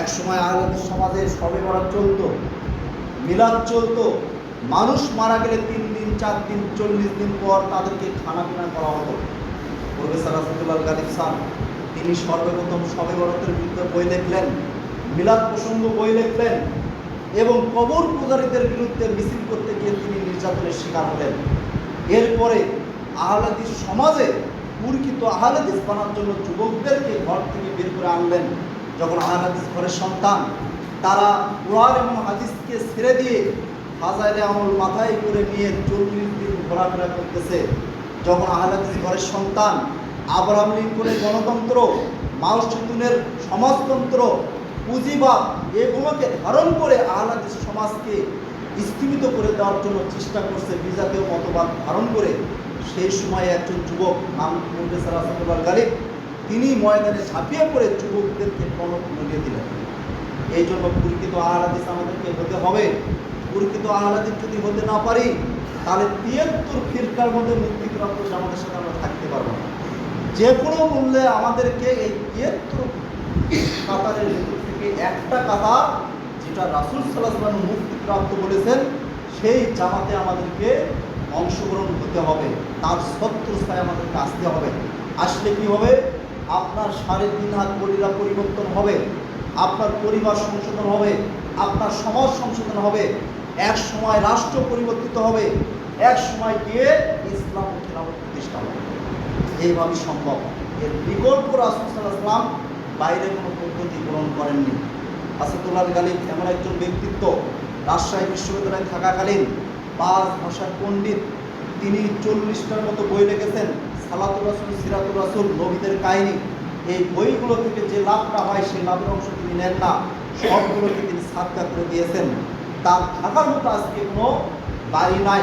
এক সময় আহলাদের সমাজে সবে বরাত চলতো, মিলাদ চলতো, মানুষ মারা গেলে তিন দিন, চার দিন, চল্লিশ দিন পর তাদেরকে খানা পিনা করা হতো। প্রফেসর আসাদুল্লাহ গালিব সান তিনি সর্বপ্রথম সবে বরাতের বিরুদ্ধে বই লিখলেন, মিলাদ প্রসঙ্গ বই লিখলেন এবং কবর পূজারীদের বিরুদ্ধে মিছিল করতে গিয়ে তিনি নির্যাতনের শিকার হলেন। এরপরে আহলাদিস সমাজে পুরকিত আহলাদিস বানার জন্য যুবকদেরকে ঘর থেকে বের করে আনলেন। যখন আহলাদিস ঘরের সন্তান, তারা কোরআন এবং হাদিসকে ছেড়ে দিয়ে ফাজাইলে আমল মাথায় করে নিয়ে চল্লিশ দিন ঘোরাফেরা করতেছে। যখন আহলাদিস ঘরের সন্তান আব্রাহাম লিঙ্কনের গণতন্ত্র, মাও সমাজতন্ত্র পুঁজিবাদ এগুলোকে ধারণ করে আহলাদিস সমাজকে স্থিমিত করে দেওয়ার জন্য চেষ্টা করছে বিজাতীয় মতবাদ ধারণ করে। সেই সময়ে একজন যুবক নাম প্রফেসর আসাদুল্লাহ গালিব। তিনি ময়দানে ঝাঁপিয়ে পড়ে যুবকদেরকে প্রণব মিলিয়ে দিলেন। এই জন্য পরীক্ষিত আহলাদিস আমাদেরকে হতে হবে। পরীক্ষিত আহলাদিস যদি হতে না পারি, তাহলে তিয়াত্তর ফিরকার মধ্যে মুক্তিপ্রাপ্ত আমাদের সাথে আমরা থাকতে পারব না। যে কোনো মূল্যে আমাদেরকে এই তিয়াত্তর কাতারের ভিতর থেকে একটা কাতার, যেটা রাসুল সাল্লাহ মুক্তিপ্রাপ্ত বলেছেন, সেই জামাতে আমাদেরকে অংশগ্রহণ হতে হবে। তার ছত্রছায় আমাদেরকে আসতে হবে। আসলে কি হবে? আপনার সাড়ে তিন হাত পরিরা পরিবর্তন হবে। আপনার পরিবার সংশোধন হবে। আপনার সমাজ সংশোধন হবে। এক সময় রাষ্ট্র পরিবর্তিত হবে। এক সময় গিয়ে ইসলাম প্রতিষ্ঠা হবে। এইভাবে সম্ভব। এর বিকল্প রাসুলাম বাইরে কোনো পদ্ধতি গ্রহণ করেননি। আসাদুল্লাহ গালিব এমন একজন ব্যক্তিত্ব রাজশাহী বিশ্ববিদ্যালয়ে থাকাকালীন পাঁচ ভাষার পণ্ডিত, তিনি চল্লিশটার মতো বই লিখেছেন সালাতুল রাসুল সিরাতুল রাসুল, নবীদের কাহিনী। এই বইগুলো থেকে যে লাভটা হয়, সেই লাভের অংশ তিনি নেন না। সবগুলোকে তিনি সাতকা করে দিয়েছেন। তার থাকার মতো আজকে কোনো বাড়ি নাই।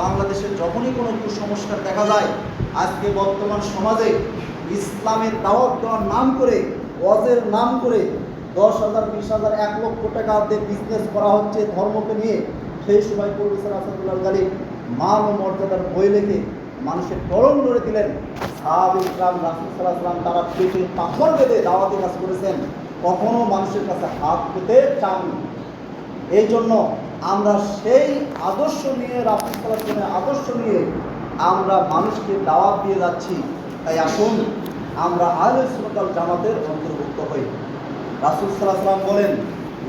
বাংলাদেশে যখনই কোনো কুসংস্কার দেখা যায়, আজকে বর্তমান সমাজে ইসলামের দাওয়াত দেওয়ার নাম করে, ওয়াজের নাম করে দশ হাজার, বিশ হাজার, এক লক্ষ টাকা দিয়ে বিজনেস করা হচ্ছে ধর্মকে নিয়ে। সেই সময় প্রফেসর আসাদুল্লাহ গালি মান ও মর্যাদার বই লেখে মানুষের টরম ধরে দিলেন। সাহাব ইসলাম রাসুল তারা পেটে পাথর বেঁধে দাওয়াতি কাজ করেছেন। কখনো মানুষের কাছে হাত পেতে চাননি এই জন্য আমরা সেই আদর্শ নিয়ে রাসুল আদর্শ নিয়ে আমরা মানুষকে দাওয়াত দিয়ে যাচ্ছি। তাই আসুন আমরা আহলে জামাতের অন্তর্ভুক্ত হই। রাসুল সাল্লাহ সাল্লাম বলেন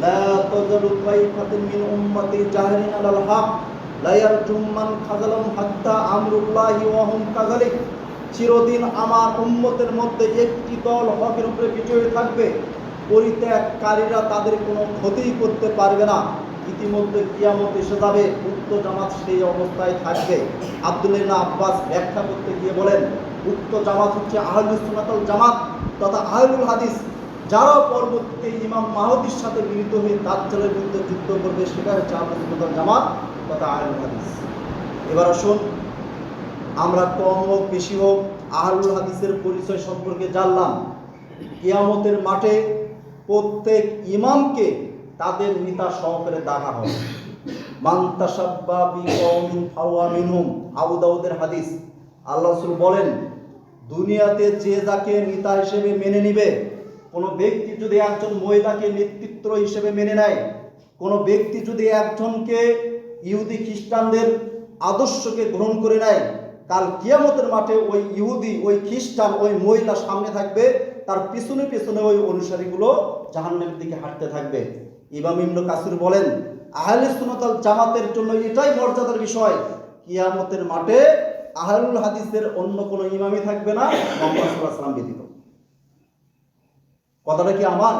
লা তাজালু তাইফাতুন মিন উম্মতি জাহিরিন আলাল হক লা ইয়ারজুমান খাযালাম হাত্তা আমরুল্লাহি ওয়া হুম কাযালিক চিরদিন আমার উম্মতের মধ্যে একটি দল হকের উপরে বিজয়ী থাকবে। পরিত্যাগকারীরা তাদের কোনো ক্ষতি করতে পারবে না। ইতিমধ্যে কিয়ামত এসে যাবে, উক্ত জামাত সেই অবস্থায় থাকবে। আব্দুল্লাহ আব্বাস ব্যাখ্যা করতে গিয়ে বলেন, উক্ত জামাত হচ্ছে আহলুস সুন্নাতুল জামাত তথা আহলুল হাদিস। যারা পরবর্তীতে ইমাম মাহদির সাথে মিলিত হয়ে দাজ্জালের বিরুদ্ধে যুদ্ধ করবে সেটা হচ্ছে সুন্নাতুল জামাত তথা আহলুল হাদিস। এবার আসুন, আমরা কম হোক, বেশি হোক, আহলুল হাদিসের পরিচয় সম্পর্কে জানলাম। কিয়ামতের মাঠে প্রত্যেক ইমামকে তাদের নেতা সহকারে দেখা হবে। মান্তাসাব্বা বি কওমিন ফাওয়া মিনহুম, আবু দাউদের হাদিস। আল্লাহ বলেন, দুনিয়াতে যে যাকে নেতা হিসেবে মেনে নিবে কোনো ব্যক্তি যদি একজন মহিলাকে নেতৃত্ব হিসেবে মেনে নেয়, কোনো ব্যক্তি যদি একজনকে ইহুদি খ্রিস্টানদের আদর্শকে গ্রহণ করে নেয়, কাল কিয়ামতের মাঠে ওই ইহুদি, ওই খ্রিস্টান, ওই মহিলা সামনে থাকবে, তার পিছনে পিছনে ওই অনুসারীগুলো জাহান্নামের দিকে হাঁটতে থাকবে। ইমাম ইমনু কাসির বলেন, আহলে সুনতাল জামাতের জন্য এটাই মর্যাদার বিষয়। কিয়ামতের মাঠে আহলুল হাদিসের অন্য কোনো ইমামই থাকবে না, মোহাম্মদ সাল্লাহ সাল্লাম ব্যতীত। কথাটা কি আমার?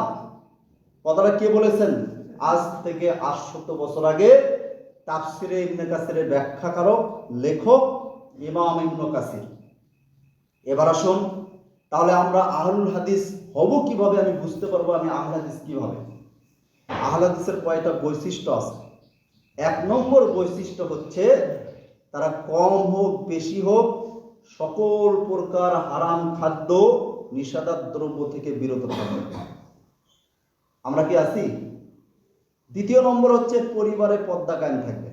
কথাটা কে বলেছেন? আজ থেকে আটশত বছর আগে তাফসিরে ইবনে কাসিরের ব্যাখ্যাকারক, লেখক ইমাম ইবনু কাসির। এবার আসুন, তাহলে আমরা আহলুল হাদিস হব কীভাবে? আমি বুঝতে পারব আমি আহল হাদিস কীভাবে। আহল হাদিসের কয়টা বৈশিষ্ট্য আছে? এক নম্বর বৈশিষ্ট্য হচ্ছে তারা কম হোক, বেশি হোক, সকল প্রকার হারাম খাদ্য দ্রব্য থেকে বিরত থাকবে। আমরা কি আছি? দ্বিতীয় নম্বর হচ্ছে পরিবারে পদ্মা কায়েম থাকবে।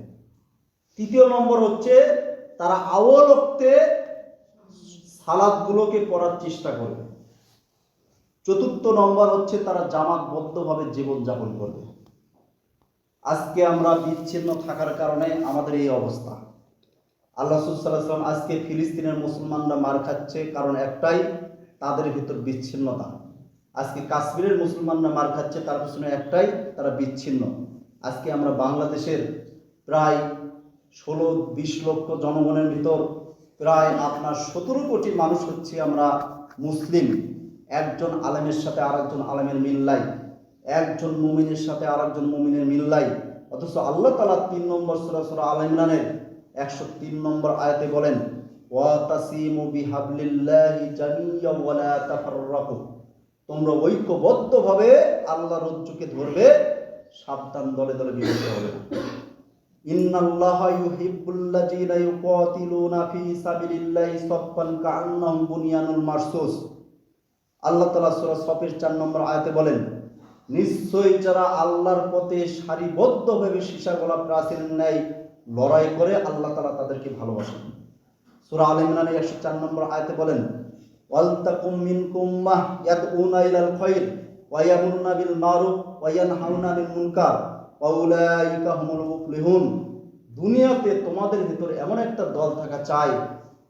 তৃতীয় নম্বর হচ্ছে তারা আওয়ালক্তে সালাদগুলোকে পড়ার চেষ্টা করবে। চতুর্থ নম্বর হচ্ছে তারা জামাতবদ্ধভাবে জীবনযাপন করবে। আজকে আমরা বিচ্ছিন্ন থাকার কারণে আমাদের এই অবস্থা। আল্লাহ সাল্লাম আজকে ফিলিস্তিনের মুসলমানরা মার খাচ্ছে, কারণ একটাই তাদের ভিতর বিচ্ছিন্নতা। আজকে কাশ্মীরের মুসলমানরা মার খাচ্ছে, তার পিছনে একটাই, তারা বিচ্ছিন্ন। আজকে আমরা বাংলাদেশের প্রায় ষোলো, বিশ লক্ষ জনগণের ভিতর প্রায় আপনার সতেরো কোটি মানুষ হচ্ছে আমরা মুসলিম। একজন আলেমের সাথে আরেকজন আলেমের মিল্লাই একজন মুমিনের সাথে আরেকজন মুমিনের মিল্লাই অথচ আল্লাহ তালা তিন নম্বর সুরা আল ইমরানের একশো তিন নম্বর আয়াতে বলেন ওয়াতাসিমু বিহাবলিল্লাহি জামিয়া ওয়ালা তোমরা ঐক্যবদ্ধভাবে রজ্জুকে ধরবে, সাবধান দলে দলে বিভক্ত হবে। আল্লাহ তাআলা সূরা সফের 4 নম্বর আয়াতে বলেন, নিশ্চয়ই যারা আল্লাহর পথে সারিবদ্ধভাবে ন্যায় লড়াই করে, আল্লাহ তাআলা তাদেরকে ভালোবাসেন। সূরা আল ইমরানের 104 নম্বর আয়াতে বলেন, ওয়ালতাকুম মিনকুম উম্মাহ ইয়াদউনা ইলাল খায়র ওয়া ইয়ামুরুনা বিল মারুফ, ওয়া ইয়ানহাউনা আনিল মুনকার, ওয়া উলাইকা হুমুল মুফলিহুন। দুনিয়াতে তোমাদের ভিতর এমন একটা দল থাকা চাই,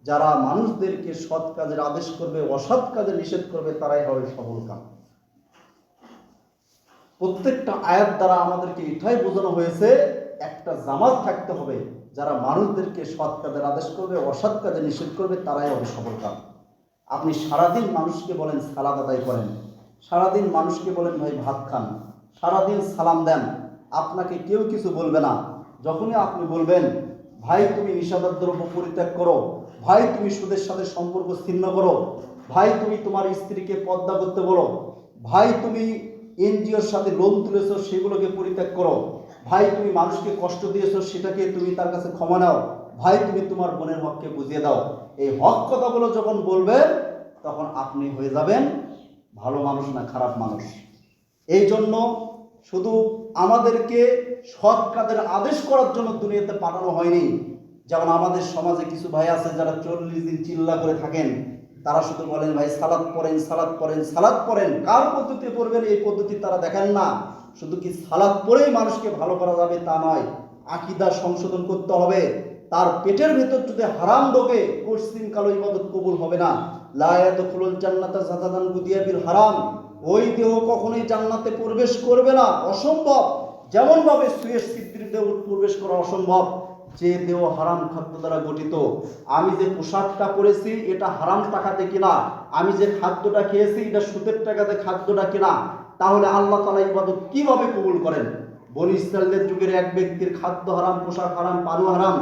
যারা মানুষদেরকে সৎ কাজের আদেশ করবে, অসৎ কাজে নিষেধ করবে, তারাই হবে সফল প্রত্যেকটা আয়াত দ্বারা আমাদেরকে এটাই বোঝানো হয়েছে, একটা জামাত থাকতে হবে যারা মানুষদেরকে সৎ কাজের আদেশ করবে, অসৎ কাজে নিষেধ করবে, তারাই হবে সফল আপনি সারাদিন মানুষকে বলেন সালাদ আদায় করেন। সারাদিন মানুষকে বলেন, ভাই, ভাত খান। সারাদিন সালাম দেন। আপনাকে কেউ কিছু বলবে না। যখনই আপনি বলবেন, ভাই, তুমি নিষেধার দ্রব্য পরিত্যাগ করো। ভাই, তুমি সুদের সাথে সম্পর্ক ছিন্ন করো। ভাই, তুমি তোমার স্ত্রীকে পদ্মা করতে বলো। ভাই, তুমি এনজিওর সাথে লোন তুলেছো, সেগুলোকে পরিত্যাগ করো। ভাই, তুমি মানুষকে কষ্ট দিয়েছ, সেটাকে তুমি তার কাছে ক্ষমা নাও। ভাই, তুমি তোমার বোনের হককে বুঝিয়ে দাও। এই হক কথাগুলো যখন বলবে, তখন আপনি হয়ে যাবেন ভালো মানুষ না খারাপ মানুষ। এই জন্য শুধু আমাদেরকে সৎ কাজের আদেশ করার জন্য দুনিয়াতে পাঠানো হয়নি। যেমন আমাদের সমাজে কিছু ভাই আছে যারা চল্লিশ দিন চিল্লা করে থাকেন। তারা শুধু বলেন, ভাই, সালাদ পড়েন সালাদ পড়েন সালাদ পড়েন। কার পদ্ধতি পড়বেন, এই পদ্ধতি তারা দেখেন না। শুধু কি সালাদ পড়েই মানুষকে ভালো করা যাবে তা নয়, আকিদা সংশোধন করতে হবে। তার পেটের ভেতর যদি হারাম ঢোকে, পশ্চিম কালো ইবাদত কবুল হবে না। লায়াত খুলুল জান্নাতা জাতাদান গুদিয়াবিল হারাম। ওই দেহ কখনোই জান্নাতে প্রবেশ করবে না, অসম্ভব। যেমন ভাবে সুয়ের সিদ্ধির প্রবেশ করা অসম্ভব। যে দেহ হারাম খাদ্য দ্বারা গঠিত। আমি যে পোশাকটা পরেছি, এটা হারাম টাকাতে কিনা? আমি যে খাদ্যটা খেয়েছি, এটা সুতের টাকাতে খাদ্যটা কিনা? তাহলে আল্লাহ তালা ইবাদত কীভাবে কবুল করেন? বনি ইসরায়েলদের যুগের এক ব্যক্তির খাদ্য হারাম, পোশাক হারাম, পানু হারাম,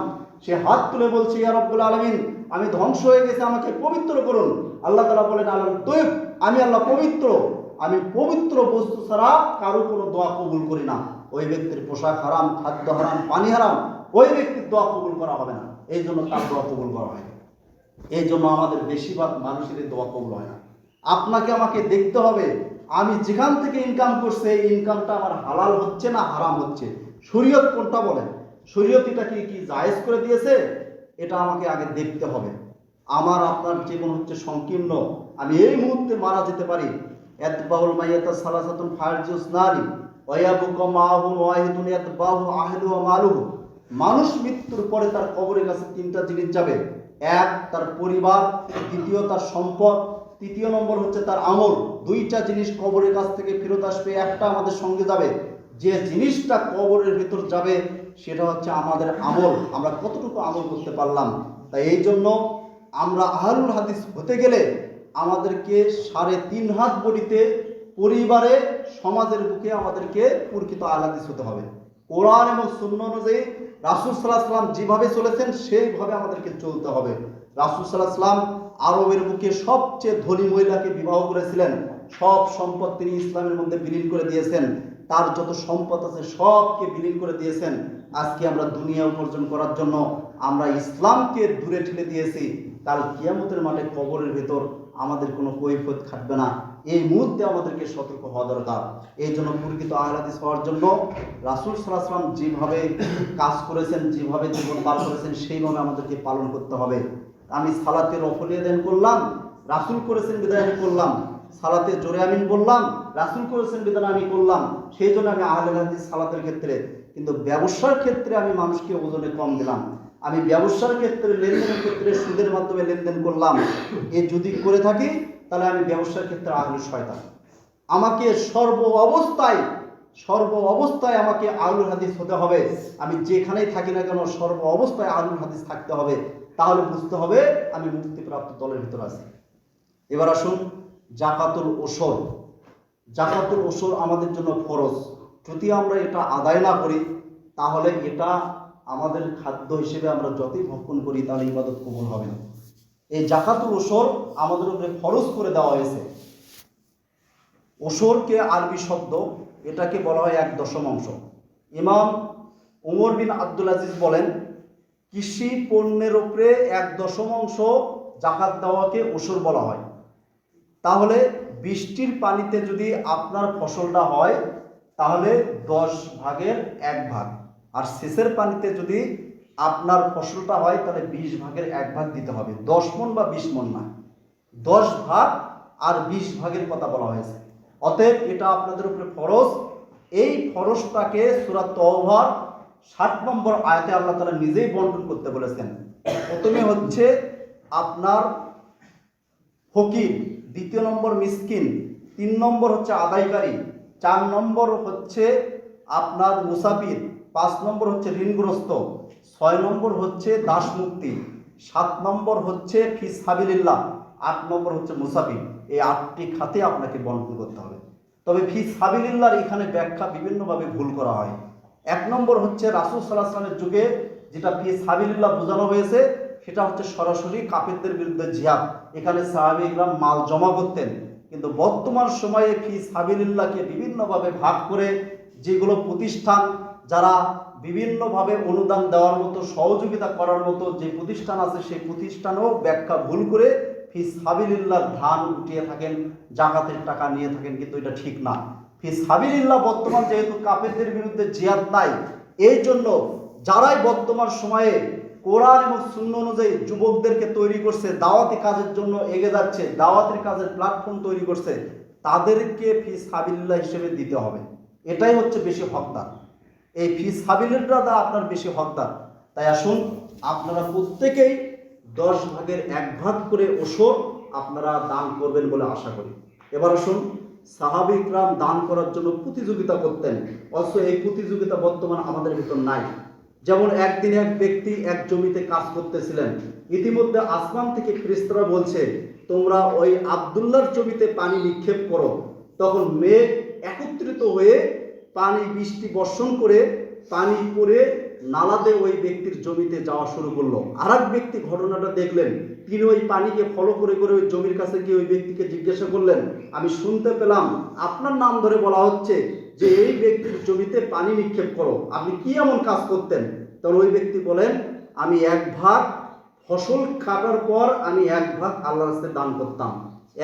সে হাত তুলে বলছে, ইয়া রব্বুল আলমিন, আমি ধ্বংস হয়ে গেছে, আমাকে পবিত্র করুন। আল্লাহ তালা বলেন আলম তৈব, আমি আল্লাহ পবিত্র। আমি পবিত্র বস্তু ছাড়া কারও কোনো দোয়া কবুল করি না। ওই ব্যক্তির পোশাক হারাম, খাদ্য হারাম, পানি হারাম ওই ব্যক্তির দোয়া কবুল করা হবে না। এই জন্য তার দোয়া কবুল করা হয়। এই জন্য আমাদের বেশিরভাগ মানুষের দোয়া কবুল হয় না। আপনাকে আমাকে দেখতে হবে। আমি যেখান থেকে ইনকাম করছি, এই ইনকামটা আমার হালাল হচ্ছে না হারাম হচ্ছে? শরীয়ত কোনটা বলে শরীয়ত এটা কি কি জায়েজ করে দিয়েছে? এটা আমাকে আগে দেখতে হবে। আমার, আপনার জীবন হচ্ছে সংকীর্ণ। আমি এই মুহূর্তে মারা যেতে পারি। এতবাহুল মাইয়াতা সালাসাতুন ফারজুস নারী। ওয়ায়াবুকা মাহু ওয়াহিদুন ইয়াতবাহু আহলু মালুহু। মানুষ মৃত্যুর পরে তার কবরের কাছে তিনটা জিনিস যাবে। এক, তার পরিবার, দ্বিতীয়, তার সম্পদ, তৃতীয় নম্বর হচ্ছে তার আমল। দুইটা জিনিস কবরের কাছ থেকে ফেরত আসবে, একটা আমাদের সঙ্গে যাবে। যে জিনিসটা কবরের ভিতর যাবে, সেটা হচ্ছে আমাদের আমল। আমরা কতটুকু আমল করতে পারলাম? তাই এই জন্য আমরা আহারুল হাদিস হতে গেলে আমাদেরকে সাড়ে তিন হাত বডিতে পরিবারে, সমাজের বুকে আমাদেরকে প্রকৃত আহলাদিস হতে হবে। কোরআন এবং শূন্য অনুযায়ী রাসুল সাল্লাহ সাল্লাম যেভাবে চলেছেন, সেইভাবে আমাদেরকে চলতে হবে। রাসুল সাল্লাহ সাল্লাম আরবের বুকে সবচেয়ে ধনী মহিলাকে বিবাহ করেছিলেন। সব সম্পদ তিনি ইসলামের মধ্যে বিলীন করে দিয়েছেন। তার যত সম্পদ আছে, সবকে বিলীন করে দিয়েছেন। আজকে আমরা দুনিয়া উপার্জন করার জন্য আমরা ইসলামকে দূরে ঠেলে দিয়েছি। তার কিয়ামতের মাঠে কবরের ভেতর আমাদের কোনো কৈফত খাটবে না। এই মুহূর্তে আমাদেরকে সতর্ক হওয়া দরকার। এই জন্য প্রকৃত আহলাদিস হওয়ার জন্য রাসুল সাল্লাহাম যেভাবে কাজ করেছেন, যেভাবে জীবন পার করেছেন, সেইভাবে আমাদেরকে পালন করতে হবে। আমি সালাতের অফলিয়া দেন করলাম, রাসুল করেছেন বিদায় আমি করলাম। সালাতে জোরে আমিন বললাম, রাসুল করেছেন বিধান আমি করলাম। সেই জন্য আমি আহলে সালাতের ক্ষেত্রে, কিন্তু ব্যবসার ক্ষেত্রে আমি মানুষকে ওজনে কম দিলাম। আমি ব্যবসার ক্ষেত্রে, লেনদেনের ক্ষেত্রে সুদের মাধ্যমে লেনদেন করলাম। এ যদি করে থাকি তাহলে আমি ব্যবসার ক্ষেত্রে আহলে শয়তান। আমাকে সর্ব অবস্থায় সর্ব অবস্থায় আমাকে আলুর হাদিস হতে হবে। আমি যেখানেই থাকি না কেন সর্ব অবস্থায় আলুর হাদিস থাকতে হবে। তাহলে বুঝতে হবে আমি মুক্তিপ্রাপ্ত দলের ভিতরে আছি। এবার আসুন জাকাতুল ওসর। জাকাতুল ওসর আমাদের জন্য ফরজ। যদি আমরা এটা আদায় না করি, তাহলে এটা আমাদের খাদ্য হিসেবে আমরা যতই ভক্ষণ করি, তাহলে ইবাদত কবুল হবে না। এই জাকাতুল ওসর আমাদের উপরে ফরজ করে দেওয়া হয়েছে। ওসরকে আরবি শব্দ, এটাকে বলা হয় এক দশমাংশ ইমাম উমর বিন আব্দুল আজিজ বলেন, কৃষি পণ্যের উপরে এক দশমাংশ জাকাত দেওয়াকে ওসর বলা হয়। তাহলে বৃষ্টির পানিতে যদি আপনার ফসলটা হয়, তাহলে দশ ভাগের এক ভাগ। আর শেষের পানিতে যদি আপনার ফসলটা হয় তাহলে বিশ ভাগের এক ভাগ দিতে হবে। দশ মন বা বিশ মন না। দশ ভাগ আর বিশ ভাগের কথা বলা হয়েছে। অতএব এটা আপনাদের উপরে ফরজ। এই ফরজটাকে সুরাত তওবার ষাট নম্বর আয়তে আল্লাহ তালা নিজেই বন্টন করতে বলেছেন। প্রথমে হচ্ছে আপনার ফকির, দ্বিতীয় নম্বর মিসকিন, তিন নম্বর হচ্ছে আদায়কারী, চার নম্বর হচ্ছে আপনার মুসাফির, পাঁচ নম্বর হচ্ছে ঋণগ্রস্ত। ছয় নম্বর হচ্ছে দাস মুক্তি, সাত নম্বর হচ্ছে ফিস হাবিলিল্লাহ আট নম্বর হচ্ছে মুসাফির। এই আটটি খাতে আপনাকে বন্টন করতে হবে। তবে ফিস হাবিলিল্লাহর এখানে ব্যাখ্যা বিভিন্নভাবে ভুল করা হয়। এক নম্বর হচ্ছে রাসুল সাল্লাহ যুগে যেটা ফিস হাবিলিল্লাহ বোঝানো হয়েছে, সেটা হচ্ছে সরাসরি কাফেরদের বিরুদ্ধে জিহাদ। এখানে সাহাবিকরাম মাল জমা করতেন, কিন্তু বর্তমান সময়ে ফি সাবিলিল্লাহকে বিভিন্নভাবে ভাগ করে যেগুলো প্রতিষ্ঠান যারা বিভিন্নভাবে অনুদান দেওয়ার মতো, সহযোগিতা করার মতো যে প্রতিষ্ঠান আছে, সেই প্রতিষ্ঠানও ব্যাখ্যা ভুল করে ফি সাবিলিল্লাহর ধান উঠিয়ে থাকেন, জাকাতের টাকা নিয়ে থাকেন, কিন্তু এটা ঠিক না। ফি সাবিলিল্লাহ বর্তমান যেহেতু কাপেরদের বিরুদ্ধে জিহাদ নাই, এই জন্য যারাই বর্তমান সময়ে কোরআন এবং শূন্য অনুযায়ী যুবকদেরকে তৈরি করছে, দাওয়াতি কাজের জন্য এগে যাচ্ছে, দাওয়াতের কাজের প্ল্যাটফর্ম তৈরি করছে, তাদেরকে ফি সাবিল্লাহ হিসেবে দিতে হবে। এটাই হচ্ছে বেশি হকদার। এই ফি সাবিলটা দা আপনার বেশি হকদার। তাই আসুন, আপনারা প্রত্যেকেই দশ ভাগের এক ভাগ করে ওষুধ আপনারা দান করবেন বলে আশা করি। এবার আসুন সাহাবিকরাম দান করার জন্য প্রতিযোগিতা করতেন। অথচ এই প্রতিযোগিতা বর্তমান আমাদের ভিতর নাই। যেমন একদিন এক ব্যক্তি এক জমিতে কাজ করতেছিলেন। ইতিমধ্যে আসমান থেকে ফেরেশতারা বলছে, তোমরা ওই আবদুল্লাহর জমিতে পানি নিক্ষেপ করো। তখন মেঘ একত্রিত হয়ে পানি বৃষ্টি বর্ষণ করে পানি পরে নালাতে ওই ব্যক্তির জমিতে যাওয়া শুরু করল। আর ব্যক্তি ঘটনাটা দেখলেন। তিনি ওই পানিকে ফলো করে করে ওই জমির কাছে গিয়ে ওই ব্যক্তিকে জিজ্ঞাসা করলেন, আমি শুনতে পেলাম আপনার নাম ধরে বলা হচ্ছে যে এই ব্যক্তির জমিতে পানি নিক্ষেপ করো। আপনি কি এমন কাজ করতেন? তখন ওই ব্যক্তি বলেন, আমি এক ভাগ ফসল কাটার পর আমি এক ভাগ আল্লাহর রাস্তায় দান করতাম।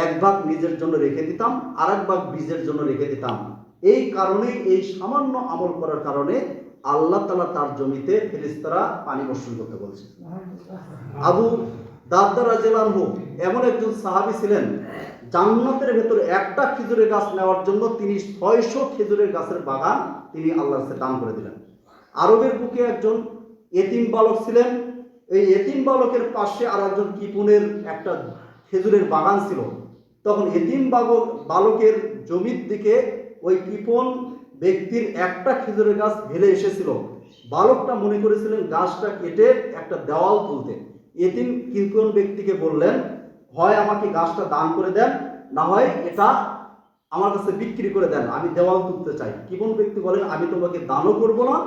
এক ভাগ নিজের জন্য রেখে দিতাম আর এক ভাগ বীজের জন্য রেখে দিতাম। এই কারণে, এই সামান্য আমল করার কারণে আল্লাহ তালা তার জমিতে ফেরিস্তারা পানি বর্ষণ করতে বলছে। আবু দাদ্দা রাজেলানহু এমন একজন সাহাবি ছিলেন, জান্নাতের ভেতরে একটা খেজুরের গাছ নেওয়ার জন্য তিনি ছয়শো খেজুরের গাছের বাগান তিনি আল্লাহর কাছে দান করে দিলেন। আরবের বুকে একজন এতিম বালক ছিলেন, এই এতিম বালকের পাশে আর একজন কিপুনের একটা খেজুরের বাগান ছিল। তখন এতিম বালক বালকের জমির দিকে ওই কিপন ব্যক্তির একটা খেজুরের গাছ ভেলে এসেছিল। বালকটা মনে করেছিলেন গাছটা কেটে একটা দেওয়াল তুলতে। এতিম কিপন ব্যক্তিকে বললেন, হয় আমাকে গাছটা দান করে দেন, না হয় এটা আমার কাছে বিক্রি করে দেন, আমি দেওয়াল তুলতে চাই। কিপন ব্যক্তি বলেন, আমি তোমাকে দানও করব না,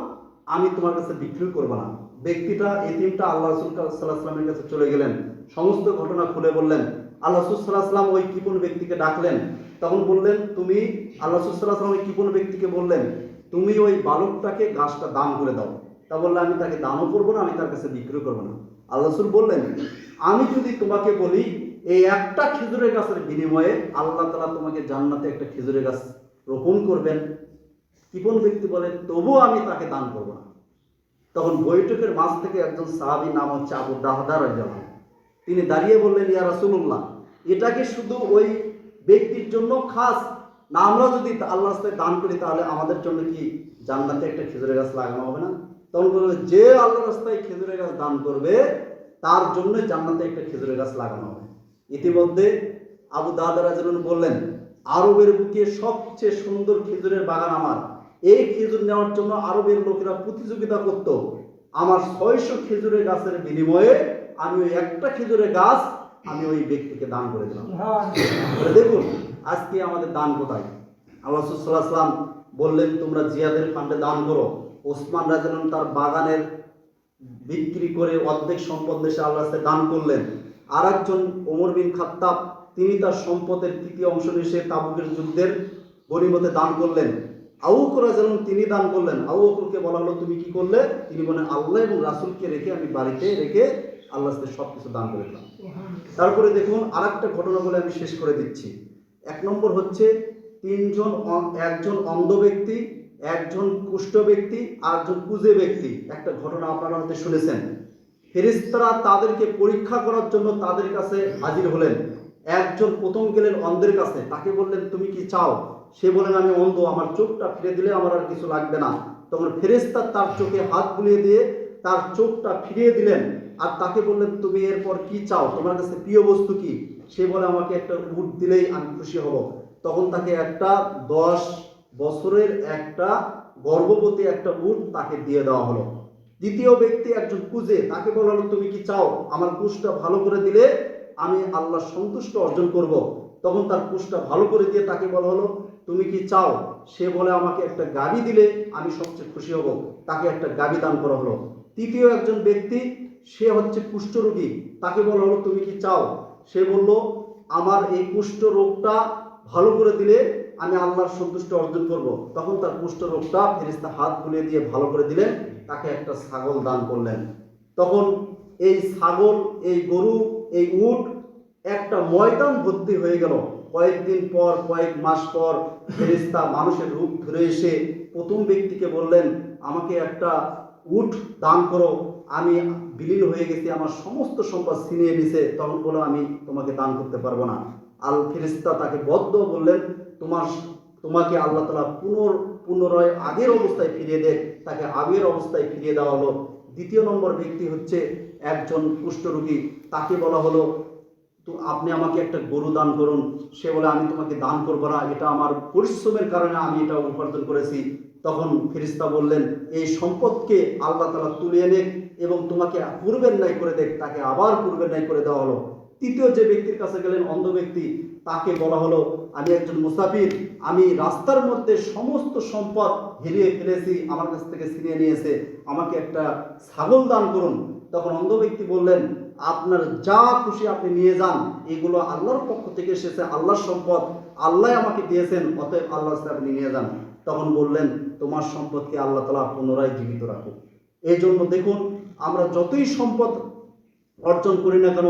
আমি তোমার কাছে বিক্রি করব না। ব্যক্তিটা এতিমটা আল্লাহ রসুল সাল্লাহ কাছে চলে গেলেন। সমস্ত ঘটনা খুলে বললেন। আল্লাহ রসুল্লাহ সাল্লাম ওই কিপন ব্যক্তিকে ডাকলেন তখন বললেন, তুমি আল্লাহ রসুল্লাহ সাল্লাম ওই কিপন ব্যক্তিকে বললেন, তুমি ওই বালকটাকে গাছটা দান করে দাও। তা বললে, আমি তাকে দানও করব না, আমি তার কাছে বিক্রি করব না। আল্লাহ রসুল বললেন, আমি যদি তোমাকে বলি, এই একটা খেজুরের গাছের বিনিময়ে আল্লাহ তালা তোমাকে জান্নাতে একটা খেজুরের গাছ রোপণ করবেন। কিপন ব্যক্তি বলে, তবুও আমি তাকে দান করব না। তখন বৈঠকের মাঝ থেকে একজন সাহাবী নাম হচ্ছে আবু দাহদার তিনি দাঁড়িয়ে বললেন, ইয়া রাসূলুল্লাহ, এটাকে শুধু ওই ব্যক্তির জন্য খাস। না আমরা যদি আল্লাহ রাস্তায় দান করি, তাহলে আমাদের জন্য কি জান্নাতে একটা খেজুরের গাছ লাগানো হবে না? তখন বলবে, যে আল্লাহ রাস্তায় খেজুরের গাছ দান করবে, তার জন্য জান্নাতে একটা খেজুরের গাছ লাগানো হবে। ইতিমধ্যে আবু দাদারা যেমন বললেন, আরবের বুকে সবচেয়ে সুন্দর খেজুরের বাগান আমার। এই খেজুর নেওয়ার জন্য আরবের লোকেরা প্রতিযোগিতা করত। আমার ছয়শো খেজুরের গাছের বিনিময়ে আমি ওই একটা খেজুরের গাছ আমি ওই ব্যক্তিকে দান করে দিলাম। দেখুন আজকে আমাদের দান কোথায়? আল্লাহ সাল্লাম বললেন তোমরা জিয়াদের ফান্ডে দান করো। ওসমান রাজন তার বাগানের বিক্রি করে অর্ধেক সম্পদ দেশে আল্লাহ দান করলেন। আর একজন ওমর বিন খাত্তাব তিনি তার সম্পদের তৃতীয় অংশ এসে তাবুকের যুদ্ধের গরিমতে দান করলেন। আউকুরা যেমন তিনি দান করলেন। আউ বকরকে বলা হলো তুমি কি করলে? তিনি বলেন আল্লাহ এবং রাসুলকে রেখে আমি বাড়িতে রেখে আল্লাহ সব কিছু দান করে দিলাম। তারপরে দেখুন আর একটা ঘটনা বলে আমি শেষ করে দিচ্ছি। এক নম্বর হচ্ছে তিনজন একজন অন্ধ ব্যক্তি একজন কুষ্ঠ ব্যক্তি আর একজন কুজে ব্যক্তি। একটা ঘটনা আপনারা হয়তো শুনেছেন। ফেরিস্তারা তাদেরকে পরীক্ষা করার জন্য তাদের কাছে হাজির হলেন। একজন প্রথম গেলেন অন্ধের কাছে। তাকে বললেন তুমি কি চাও? সে বলেন আমি অন্ধ আমার চোখটা ফিরে দিলে আমার আর কিছু লাগবে না। তখন ফেরেস্তা তার চোখে হাত বুলিয়ে দিয়ে তার চোখটা ফিরিয়ে দিলেন। আর তাকে বললেন তুমি এরপর কি চাও? তোমার কাছে প্রিয় বস্তু কি? সে বলে, আমাকে একটা উট দিলেই আমি খুশি হব। তখন তাকে একটা দশ বছরের একটা গর্ভবতী একটা উট তাকে দিয়ে দেওয়া হলো। দ্বিতীয় ব্যক্তি একজন কুজে, তাকে বলা হলো, তুমি কি চাও? আমার কুশটা ভালো করে দিলে আমি আল্লাহ সন্তুষ্ট অর্জন করব। তখন তার কুশটা ভালো করে দিয়ে তাকে বলা হলো, তুমি কি চাও? সে বলে, আমাকে একটা গাবি দিলে আমি সবচেয়ে খুশি হব। তাকে একটা গাবি দান করা হলো। তৃতীয় একজন ব্যক্তি সে হচ্ছে কুষ্ঠরোগী। তাকে বলা হলো, তুমি কি চাও? সে বলল, আমার এই কুষ্ঠ রোগটা ভালো করে দিলে আমি আল্লাহর সন্তুষ্ট অর্জন করব। তখন তার কুষ্ঠ রোগটা ফেরিস্তা হাত বুলিয়ে দিয়ে ভালো করে দিলেন, তাকে একটা ছাগল দান করলেন। তখন এই ছাগল, এই গরু, এই উট একটা ময়দান ভর্তি হয়ে গেল। কয়েকদিন পর, কয়েক মাস পর ফেরিস্তা মানুষের রূপ ধরে এসে প্রথম ব্যক্তিকে বললেন, আমাকে একটা উট দান করো। আমি বিলীন হয়ে গেছি, আমার সমস্ত সম্পদ ছিনিয়ে নিছে, তখন বলো আমি তোমাকে দান করতে পারব না। আল ফেরিস্তা তাকে বদ্ধ বললেন, তোমার, তোমাকে আল্লাহ তালা পুনর, পুনরায় আগের অবস্থায় ফিরিয়ে দেয় তাকে আগের অবস্থায় ফিরিয়ে দেওয়া হলো। দ্বিতীয় নম্বর ব্যক্তি হচ্ছে একজন কুষ্ঠরোগী। তাকে বলা হলো, তো আপনি আমাকে একটা গরু দান করুন। সে বলে, আমি তোমাকে দান করব না, এটা আমার পরিশ্রমের কারণে আমি এটা উপার্জন করেছি। তখন ফেরিস্তা বললেন, এই সম্পদকে আল্লাহ তালা তুলিয়ে নেক এবং তোমাকে পূর্বের ন্যায় করে দেখ, তাকে আবার পূর্বের ন্যায় করে দেওয়া হলো। তৃতীয় যে ব্যক্তির কাছে গেলেন অন্ধ ব্যক্তি, তাকে বলা হলো, আমি একজন মুসাফির, আমি রাস্তার মধ্যে সমস্ত সম্পদ হেরিয়ে ফেলেছি, আমার কাছ থেকে ছিনিয়ে নিয়েছে, আমাকে একটা ছাগল দান করুন। তখন অন্ধ ব্যক্তি বললেন, আপনার যা খুশি আপনি নিয়ে যান, এগুলো আল্লাহর পক্ষ থেকে এসেছে, আল্লাহর সম্পদ, আল্লাহ আমাকে দিয়েছেন, অতএব আল্লাহ আপনি নিয়ে যান। তখন বললেন, তোমার সম্পদকে আল্লাহ তালা পুনরায় জীবিত রাখুন এই জন্য দেখুন আমরা যতই সম্পদ অর্জন করি না কেন,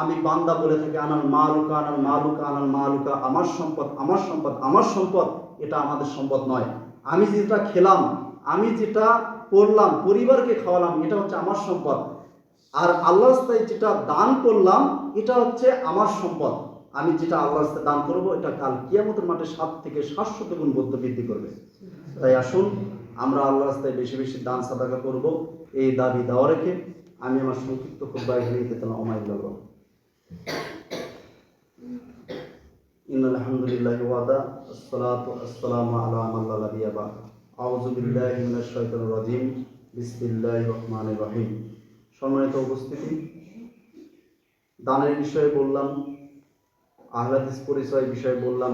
আমি বান্দা বলে থাকি আনার মালুকা আনার মালুকা আনার মালুকা, আমার সম্পদ আমার সম্পদ আমার সম্পদ, এটা আমাদের সম্পদ নয়। আমি যেটা খেলাম, আমি যেটা করলাম পরিবারকে খাওয়ালাম, এটা হচ্ছে আমার সম্পদ। আর আল্লাহ রাস্তায় যেটা দান করলাম, এটা হচ্ছে আমার সম্পদ। আমি যেটা আল্লাহ রাস্তায় দান করব, এটা কাল কিয়ামতের মাঠে সাত থেকে সাতশত গুণ বদ্ধ বৃদ্ধি করবে। তাই আসুন, আমরা আল্লাহ রাস্তায় বেশি বেশি দান সাদাকা করব। এই দাবি দেওয়া রেখে আমি আমার সংক্ষিপ্ত খুব বাইরে নিতে দিলাম অমাইল إن الحمد لله وعدا الصلاة والسلام على من لا نبي بعد أعوذ بالله من الشيطان الرجيم بسم الله الرحمن الرحيم সম্মানিত উপস্থিতি দানের বিষয়ে বললাম আহলাদিস পরিচয় বিষয়ে বললাম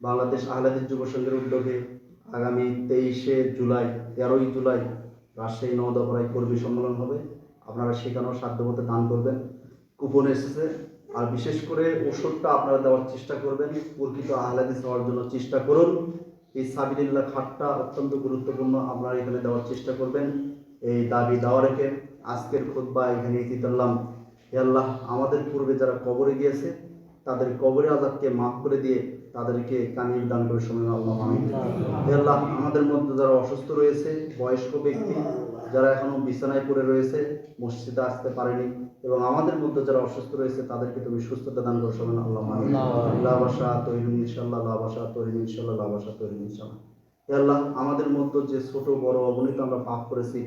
বাংলাদেশ আহলাদিস যুব সংঘের উদ্যোগে আগামী তেইশে জুলাই তেরোই জুলাই রাজশাহী নওদাপাড়ায় কর্মী সম্মেলন হবে। আপনারা সেখানেও সাধ্যমতো দান করবেন। কুপন এসেছে। আর বিশেষ করে ওষুধটা আপনারা দেওয়ার চেষ্টা করবেন। প্রকৃত আহলাদিস হওয়ার জন্য চেষ্টা করুন। এই সাবিলিল্লাহ খাটটা অত্যন্ত গুরুত্বপূর্ণ। আপনারা এখানে দেওয়ার চেষ্টা করবেন। এই দাবি দেওয়া রেখে আজকের খুতবা এখানে ইতি হে আল্লাহ, আমাদের পূর্বে যারা কবরে গিয়েছে, তাদের কবরে আজাদকে মাফ করে দিয়ে তাদেরকে কামিল দান করে সময় আল্লাহ আমিন। আল্লাহ আমাদের মধ্যে যারা অসুস্থ রয়েছে বয়স্ক ব্যক্তি যারা এখনও বিছানায় পড়ে রয়েছে মসজিদে আসতে পারেনি এবং আমাদের মধ্যে যারা অসুস্থ রয়েছে তাদেরকে তুমি সুস্থতা দান করো সবাই আল্লাহ আমিন। আল্লাহ বাসা তৈরি ইনশাল্লাহ আল্লাহ বাসা তৈরি ইনশাল্লাহ আল্লাহ বাসা তৈরি ইনশাল্লাহ আল্লাহ আমাদের মধ্যে যে ছোট বড় অগণিত আমরা পাপ করেছি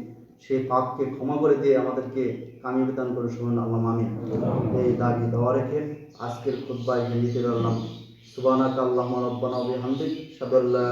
সেই পাপকে ক্ষমা করে দিয়ে আমাদেরকে কামিয়ে দান করে শুনুন আল্লাহ আমিন। এই দাবি দেওয়া রেখে আজকের খুদ্বায় হিন্দিতে বললাম সুবানাক আল্লাহ রব্বানা বিহামদিক সাদাল্লাহ